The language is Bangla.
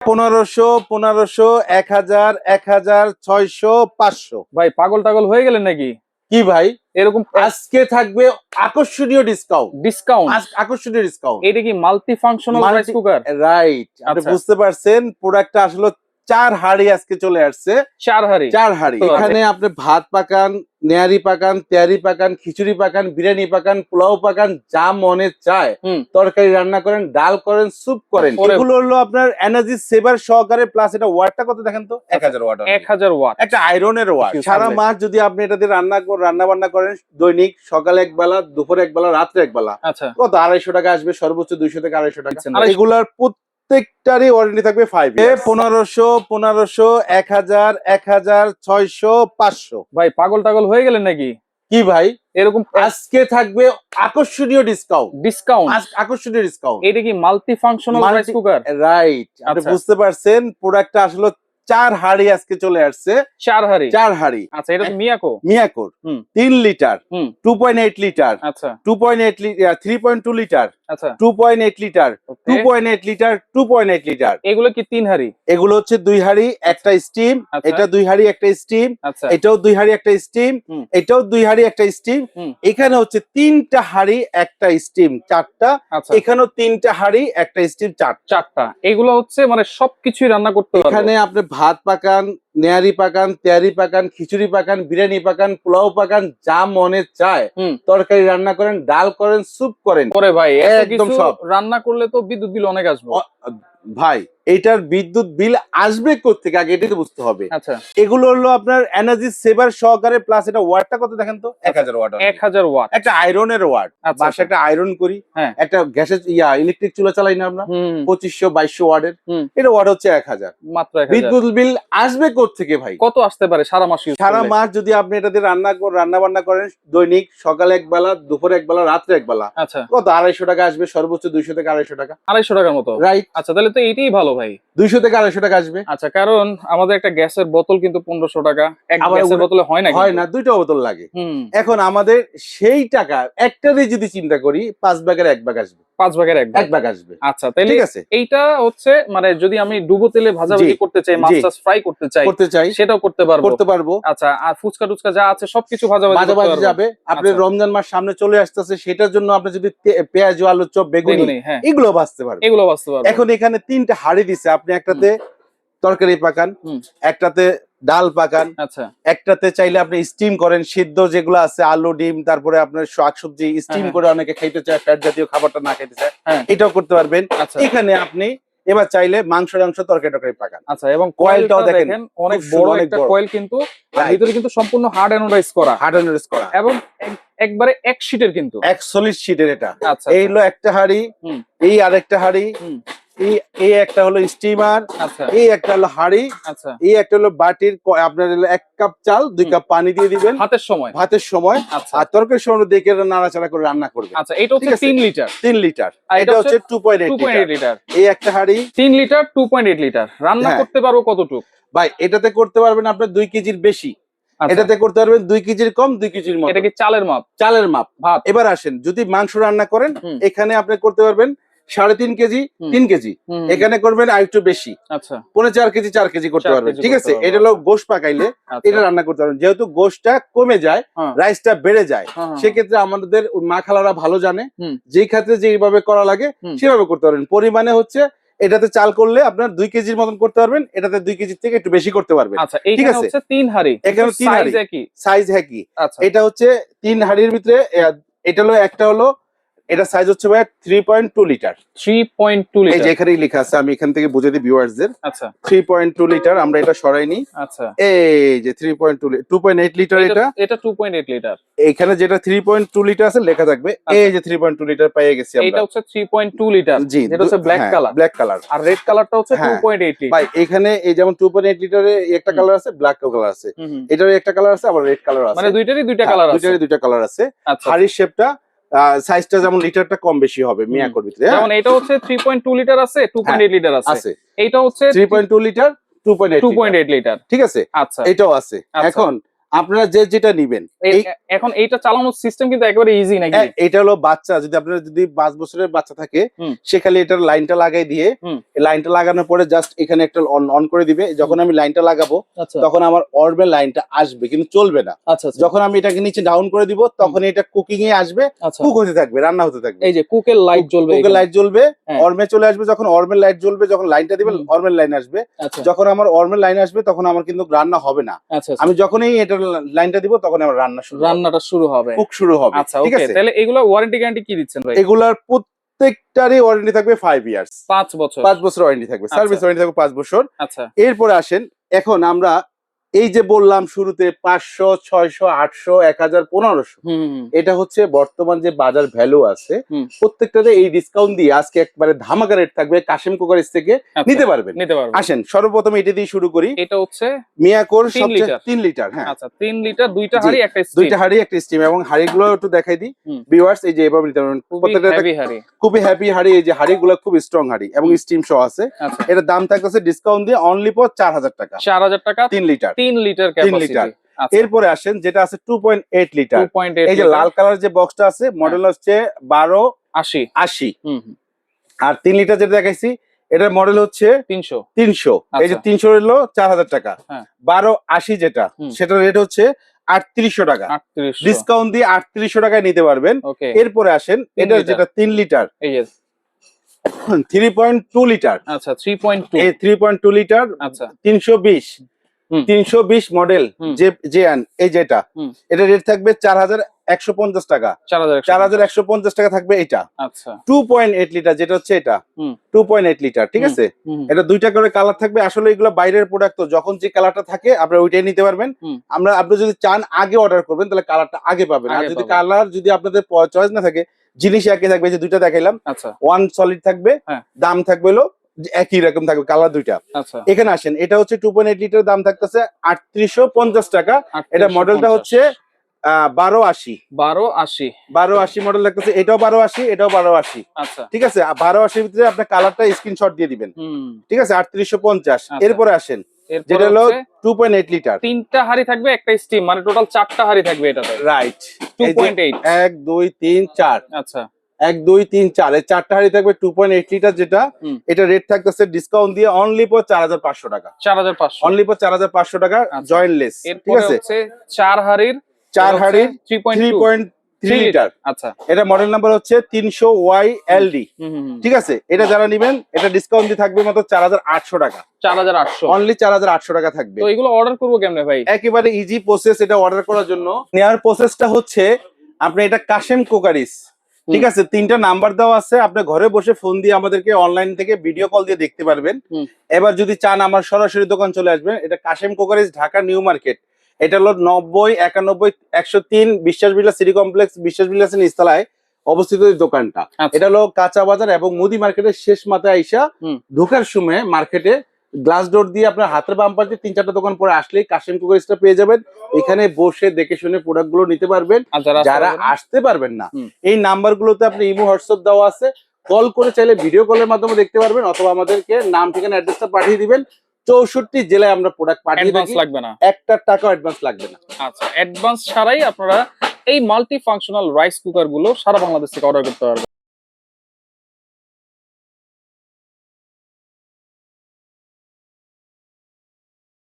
পনেরোশো পনেরোশো এক হাজার এক হাজার ছয়শো পাঁচশো। ভাই পাগল টাগল হয়ে গেলেন নাকি? কি ভাই? এরকম আজকে থাকবে আকর্ষণীয় ডিসকাউন্ট ডিসকাউন্ট আকর্ষণীয় ডিসকাউন্ট এটা কি multi functional rice cooker right আপনি আচ্ছা। বুঝতে পারছেন প্রোডাক্টটা আসলে চার হাড়ি আজকে চলে আসছে। চার হাড়ি। চার হাড়ি। এখানে আপনি ভাত পাকান নেয়ারি পাকান তেয়ারি পাকান খিচুড়ি পাকান বিরিয়ানি পাকান পোলাও পাকান যা মনে চায়। তরকারি রান্না করেন ডাল করেন স্যুপ করেন। এগুলো হলো আপনার এনার্জি সেভার সহকারে প্লাস এটা ওয়াটটা কত দেখেন তো? এক হাজার ওয়াট এক হাজার ওয়াট একটা আয়রনের ওয়াট সারা মাস যদি আপনি এটা দিয়ে রান্না কর- রান্না বান্না করেন দৈনিক সকালে এক বেলা দুপুরে এক বেলা রাত্রে এক বেলা। আচ্ছা। কত? আড়াইশো টাকা আসবে সর্বোচ্চ দুইশো থেকে আড়াইশো টাকা। আচ্ছা, এগুলার প্রত্যেকটারই ওয়ারেন্টি থাকবে ফাইভ এ পনেরোশো পনেরোশো এক হাজার এক হাজার ছয়শো পাঁচশো। ভাই পাগল টাগল হয়ে গেলেন নাকি? কি ভাই? এরকম আজকে থাকবে আকর্ষণীয় ডিসকাউন্ট ডিসকাউন্ট আকর্ষণীয় ডিসকাউন্ট এটা কি multi functional rice cooker right আপনি আচ্ছা। বুঝতে পারছেন প্রোডাক্টটা আসলে চার হাড়ি আজকে চলে আসছে। চার হাড়ি? চার হাড়ি। আচ্ছা এটা তো মিয়াকো? মিয়াকোর। হুম। তিন লিটার। হুম। Two point eight litre. আচ্ছা। Two point eight litre three point two litre. Two point eight litre two. Point eight litre two point eight litre এগুলো কি তিন হাড়ি? এগুলো হচ্ছে দুই হাড়ি একটা স্টিম আচ্ছা। এটা দুই হাড়ি একটা স্টিম আচ্ছা। এটাও দুই হাড়ি একটা স্টিম এটাও দুই হাড়ি একটা স্টিম। এখানে হচ্ছে তিনটা হাড়ি একটা স্টিম চারটা। আচ্ছা। এখানেও তিনটা হাড়ি একটা স্টিম চারটা। চারটা। এগুলো হচ্ছে মানে সবকিছুই রান্না করতে এখানে আপনি ভাত পাকান নেয়ারি পাকান তেয়ারি পাকান খিচুড়ি পাকান বিরিয়ানি পাকান পোলাও পাকান যা মনে চায়। তরকারি রান্না করেন ডাল করেন স্যুপ করেন করে ভাই একদম সব। রান্না করলে তো বিদ্যুৎ বিল অনেক আসবে ভাই এটার বিদ্যুৎ বিল আসবে থেকে আগে এটাই তো বুঝতে হবে। আচ্ছা। এগুলো হলো আপনার এনার্জি সেভার সহকারে প্লাস এটা ওয়াটটা কত দেখেন তো? এক হাজার ওয়াট এক হাজার ওয়াট একটা আয়রনের ওয়াট আচ্ছা বাসা একটা আয়রন করি হ্যাঁ। একটা গ্যাসের ইয়া ইলেকট্রিক চুলা চালাই না আমরা। পঁচিশশো বাইশশো ওয়ার্ডের। এটা ওয়াট হচ্ছে এক হাজার। মাত্র বিদ্যুৎ বিল আসবে থেকে ভাই? কত আসতে পারে? সারা মাস সারা মাস যদি আপনি এটা দিয়ে রান্না কর- রান্না বান্না করেন দৈনিক সকালে এক বেলা দুপুরে এক বেলা রাত্রে এক বেলা আচ্ছা। কত? আড়াইশো টাকা আসবে সর্বোচ্চ দুইশো থেকে আড়াইশো টাকা। আড়াইশো টাকার মতো। রাইট আচ্ছা তাহলে তো এটাই ভালো ভাই। দুইশো থেকে আড়াইশো টাকা আসবে। আচ্ছা কারণ আমাদের একটা গ্যাসের বোতল কিন্তু পনেরোশো টাকা। এক গ্যাসের বোতলে হয় না হয় না দুইটা বোতল লাগে। এখন আমাদের সেই টাকা একটা যদি চিন্তা করি পাঁচ ব্যাগের এক ব্যাগ আসবে। পাঁচ ভাগের এক ভাগ। এক ভাগ আসবে। আচ্ছা তাহলে ঠিক আছে। এইটা হচ্ছে মানে যদি আমি ডুবো তেলে ভাজাভাজি করতে চাই মাছ। টাছ ফ্রাই করতে চাই করতে চাই সেটাও করতে পারব। করতে পারব। আচ্ছা আর ফুচকা টুচকা যা আছে সবকিছু ভাজাভাজি পারব। যাবে। আপনি আচ্ছা। রমজান মাস সামনে চলে আসতেছে সেটার জন্য আপনি যদি পেঁয়াজ আলু চপ বেগুনি হ্যাঁ। এগুলো বাঁচতে পারবেন। এগুলো বাঁচতে পারব। এখন এখানে তিনটা হাড়ি দিছে আপনি একটাতে তরকারি পাকান একটাতে ডাল পাকান আচ্ছা। একটাতে চাইলে আপনি স্টিম করেন সিদ্ধ যেগুলো আছে আলু ডিম তারপরে আপনার শাকসবজি স্টিম হ্যাঁ। করে অনেকে খাইতে চায় ফ্যাট জাতীয় খাবারটা না খাইতে চায়। হ্যাঁ। এটাও করতে পারবেন। আচ্ছা। এখানে আপনি এবার চাইলে মাংস টাংস তরকারি টরকারি পাকান। আচ্ছা এবং কয়েলটাও দেখেন, অনেক বড় অনেক একটা। কয়েল কিন্তু ভিতরে কিন্তু সম্পূর্ণ হার্ড অ্যানোডাইজ করা। হার্ড অ্যান্ড করা। এবং একবারে এক শিটের কিন্তু। এক সলিড শিটের এটা। আচ্ছা এই হলো একটা হাড়ি এই আরেকটা হাড়ি। এই এই একটা হলো স্টিমার আচ্ছা। এই একটা হলো হাড়ি আচ্ছা। এই একটা হলো বাটির আপনার এক কাপ চাল দুই কাপ পানি দিয়ে দিবেন। হাতের সময়? ভাতের সময়। আচ্ছা। আর তরকারির সময় দেখে নাড়াচাড়া করে রান্না করবেন। আচ্ছা এটা হচ্ছে তিন লিটার। তিন লিটার। এটা হচ্ছে টু পয়েন্ট এইট লিটার। এই একটা হাড়ি। তিন litre two point eight litre. রান্না হ্যাঁ। করতে পারব কতটুক? ভাই এটাতে করতে পারবেন আপনার দুই কেজির বেশি। এটাতে করতে পারবেন দুই কেজির কম দুই কেজির মতো। এটা কি চালের মাপ? চালের মাপ। এবার আসেন যদি মাংস রান্না করেন এখানে আপনি করতে পারবেন সাড়ে তিন কেজি তিন কেজি। এখানে করবেন আর একটু বেশি। আচ্ছা। পনেরো চার কেজি চার কেজি করতে পারবেন ঠিক আছে? এটা হলো গোশ পাকাইলে আচ্ছা। এটা রান্না করতে পারবেন। যেহেতু গোশটা কমে যায় হ্যাঁ। রাইসটা বেড়ে যায় হ্যাঁ, হ্যাঁ, সেক্ষেত্রে আমাদের ওই মা খালারা ভালো জানে। যে ক্ষেত্রে যেভাবে করা লাগে সেভাবে করতে পারবেন। পরিমাণে হচ্ছে এটাতে চাল করলে আপনার দুই কেজির মতন করতে পারবেন এটাতে দুই কেজির থেকে একটু বেশি করতে পারবেন। ঠিক আছে। তিন হাড়ি। এখানে তিন সাইজ হাঁড়ি। সাইজ আচ্ছা। এটা হচ্ছে তিন হাড়ির ভিতরে এটা হলো একটা হলো এটা সাইজ হচ্ছে ভাই three point two litre three point two এই যে লিটার এখানেই লেখা আছে আমি এখান থেকে বুঝে দিই ভিউয়ার্সদের। আচ্ছা। থ্রি পয়েন্ট টু লিটার আমরা এটা সরাই নিই। আচ্ছা। এই যে three point two two point eight litre এটা এটা। টু পয়েন্ট এইট লিটার এখানে যেটা থ্রি পয়েন্ট টু লিটার আছে লেখা থাকবে। এই যে থ্রি পয়েন্ট টু লিটার পেয়ে গেছি এটা হচ্ছে থ্রি পয়েন্ট টু লিটার জি যেটা হচ্ছে ব্ল্যাক কালার ব্ল্যাক কালার আর রেড কালারটা হচ্ছে টু হ্যাঁ। পয়েন্ট এইট লিটার ভাই এখানে এই যেমন টু পয়েন্ট এইট লিটারে একটা কালার আছে ব্ল্যাক কালার আছে। এটার একটা কালার আছে আবার রেড কালার আছে। মানে দুইটারই দুইটা হ্যাঁ, কালার আছে। দুইটারই দুইটা কালার আছে। আচ্ছা। হাড়ির শেপটা সাইজটা যেমন লিটারটা কম বেশি হবে মিয়াকোর ভিতরে হ্যাঁ? যেমন এটা হচ্ছে থ্রি পয়েন্ট টু লিটার আছে টু পয়েন্ট এইট লিটার আছে। এটা হচ্ছে three point two litre two point two point eight litre ঠিক আছে? আচ্ছা। এটাও আছে। আচ্ছা। এখন আপনারা যে যেটা নিবেন এখন এইটা চালানোর সিস্টেম কিন্তু একেবারে ইজি নাকি? হ্যাঁ, এটা হলো বাচ্চা যদি আপনার যদি পাঁচ বছরের বাচ্চা থাকে। সে খালি এটার লাইনটা লাগাই দিয়ে লাইনটা লাগানোর পরে জাস্ট এখানে একটা অন অন করে দিবে যখন আমি লাইনটা লাগাবো আচ্ছা। তখন আমার অর্বের লাইনটা আসবে কিন্তু চলবে না। আচ্ছা আচ্ছা। যখন আমি এটাকে নিচে ডাউন করে দিব তখন এটা কুকিং এ আসবে কুক হতে থাকবে রান্না হতে থাকবে। এই যে কুকের লাইট জ্বলবে কুকের লাইট জ্বলবে হ্যাঁ। অর্মে চলে আসবে যখন অর্মের লাইট জ্বলবে যখন লাইনটা দিবে হুম। অর্মের লাইন আসবে। যখন আমার অর্মের লাইন আসবে তখন আমার কিন্তু রান্না হবে না। আমি যখনই এটার লাইনটা দিব তখন আমরা রান্না শুরু রান্নাটা শুরু হবে। কুক শুরু হবে আচ্ছা ঠিক আছে? তাহলে এগুলো ওয়ারেন্টি গ্যারান্টি কি দিচ্ছেন ভাই? এগুলার প্রত্যেকটারই ওয়ারেন্টি থাকবে ফাইভ ইয়ার্স পাঁচ বছর। পাঁচ বছর ওয়ারেন্টি থাকবে। আচ্ছা। সার্ভিস ওয়ারেন্টি থাকবে পাঁচ বছর। আচ্ছা। এরপরে আসেন এখন আমরা এই যে বললাম শুরুতে পাঁচশো ছয়শো আটশো এক হাজার পনেরোশো এটা হচ্ছে বর্তমান যে বাজার ভ্যালু আছে প্রত্যেকটাতে এই ডিসকাউন্ট দিয়ে আজকে একবারে ধামাকা রেট থাকবে কাশিম কোকারিস থেকে আচ্ছা, নিতে পারবেন। নিতে পারব। আসেন সর্বপ্রথম এটা দিয়ে শুরু করি। এটা হচ্ছে মিয়াকোর তিন লিটার। তিন লিটার হ্যাঁ। আচ্ছা তিন লিটার দুইটা হাড়ি একটা দুইটা হাড়ি একটা স্টিম এবং হাড়িগুলো একটু দেখাই দিই। ভিউয়ার্স এই যে এভাবে নিতে পারবেন। খুবই প্রত্যেকটা খুবই হ্যাপি হাড়ি এই যে হাড়িগুলো খুব স্ট্রং হাড়ি এবং স্টিম সহ আছে। আচ্ছা। এটার দাম থাকতেছে ডিসকাউন্ট দিয়ে অনলি পর চার হাজার টাকা। চার হাজার টাকা তিন লিটার। তিন লিটার তিন লিটার। আচ্ছা। এরপরে আসেন যেটা আছে টু পয়েন্ট এইট লিটার। এই যে লাল কালার যে বক্সটা আছে মডেল হচ্ছে বারো আশি। আশি। আর তিন লিটার যেটা দেখাইছি এটার মডেল হচ্ছে তিনশো। তিনশো। এই যে আচ্ছা। তিনশো হলো চার হাজার টাকা। হ্যাঁ। বারো আশি যেটা। সেটার রেট হচ্ছে আটত্রিশশো টাকা। আটত্রিশ ডিসকাউন্ট দিয়ে আটত্রিশশো টাকায় নিতে পারবেন। এরপরে আসেন এটা যেটা তিন লিটার। এই যে। Three point two litre. আচ্ছা three point three point two litre আচ্ছা। তিনশো বিশ। তিনশো বিশ মডেল যে যে এই যেটা এটা রেট থাকবে চার হাজার একশো পঞ্চাশ টাকা। চার হাজার একশো পঞ্চাশ। টাকা থাকবে এটা। আচ্ছা। টু পয়েন্ট এইট লিটার যেটা হচ্ছে এটা। টু পয়েন্ট এইট লিটার ঠিক আছে? এটা দুইটা করে কালার থাকবে। আসলে এগুলো বাইরের প্রোডাক্ট তো যখন যে কালারটা থাকে আপনারা ওইটাই নিতে পারবেন। আমরা আপনি যদি চান আগে অর্ডার করবেন তাহলে কালারটা আগে পাবেন। আর যদি কালার যদি আপনাদের চয়েস না থাকে জিনিস একই থাকবে যে দুইটা দেখাইলাম। আচ্ছা। ওয়ান সলিড থাকবে হ্যাঁ। দাম থাকবে হলো একই রকম থাকবে কালার দুইটা। আচ্ছা। এখানে আসেন এটা হচ্ছে টু পয়েন্ট এইট লিটার দাম থাকতেছে আটত্রিশশো পঞ্চাশ টাকা। এটা মডেলটা হচ্ছে বারো আশি। বারো আশি। বারো আশি মডেল লাগতেছে এটাও বারো আশি এটাও বারো আশি। আচ্ছা। ঠিক আছে বারো আশির ভিতরে আপনার কালারটা স্ক্রিনশট দিয়ে দিবেন। ঠিক আছে আটত্রিশশো পঞ্চাশ। আচ্ছা। এরপরে আসেন যেটা হলো হচ্ছে টু পয়েন্ট এইট লিটার তিনটা হাড়ি থাকবে একটা স্টিম মানে টোটাল চারটা হাড়ি থাকবে এটাতে। রাইট টু পয়েন্ট এইট এক দুই তিন চার। আচ্ছা। এক দুই তিন চার। এই চারটা হাড়ি থাকবে টু পয়েন্ট এইট লিটার যেটা এটা রেট থাকতেছে ডিসকাউন্ট দিয়ে অনলি পর চার হাজার পাঁচশো টাকা। চার হাজার পাঁচশো অনলি পর চার হাজার পাঁচশো টাকা আচ্ছা। জয়েন্টলেস ঠিক আছে? চার হাড়ির চার হাড়ির থ্রি পয়েন্ট থ্রি লিটার আচ্ছা। এটা মডেল নাম্বার হচ্ছে তিনশো ওয়াই এল ডি হুম হুম, হুম। ঠিক আছে? এটা যারা নিবেন এটা ডিসকাউন্ট দিয়ে থাকবে মাত্র চার হাজার আটশো টাকা। চার হাজার আটশো অনলি চার হাজার আটশো টাকা থাকবে। তো এগুলো অর্ডার করব কেমনে ভাই? একেবারে ইজি প্রসেস এটা অর্ডার করার জন্য। নেওয়ার প্রসেসটা হচ্ছে আপনি এটা কাশেম কোকারিস। ঠিক আছে তিনটা নাম্বার দেওয়া আছে। আপনি ঘরে বসে ফোন দিয়ে আমাদেরকে অনলাইন থেকে ভিডিও কল দিয়ে দেখতে পারবেন। এবার যদি চান আমার সরাসরি দোকান চলে আসবেন এটা Kashem cookeries Dhaka new market. এটা হলো নব্বই একানব্বই একশো তিন বিশ্বাস বিলাস সিটি কমপ্লেক্স বিশ্বাস বিলাসের নিস্তালায় অবস্থিত এই দোকানটা। আচ্ছা। এটা হলো কাঁচা বাজার এবং মুদি মার্কেটের শেষ মাথায় আইসা। ঢোকার সময় মার্কেটে গ্লাস ডোর দিয়ে আপনার হাতের বাম পাশে তিন চারটা দোকান পরে আসলেই কাশিম কুকারিসটা পেয়ে যাবেন। এখানে বসে দেখে শুনে প্রোডাক্টগুলো নিতে পারবেন। যারা আসতে পারবেন না? এই নাম্বার গুলোতে আপনি ইমো হোয়াটসঅ্যাপ দেওয়া আছে। কল করে চাইলে ভিডিও কলের মাধ্যমে দেখতে পারবেন অথবা আমাদেরকে নাম ঠিকানা অ্যাড্রেসটা পাঠিয়ে দিবেন। চৌষট্টি জেলায় আমরা প্রোডাক্ট পাঠিয়ে থাকি। লাগবে না? একটা টাকা অ্যাডভান্স লাগবে না। আচ্ছা অ্যাডভান্স ছাড়াই আপনারা এই মাল্টি ফাংশনাল রাইস কুকারগুলো সারা বাংলাদেশ থেকে অর্ডার করতে পারবেন।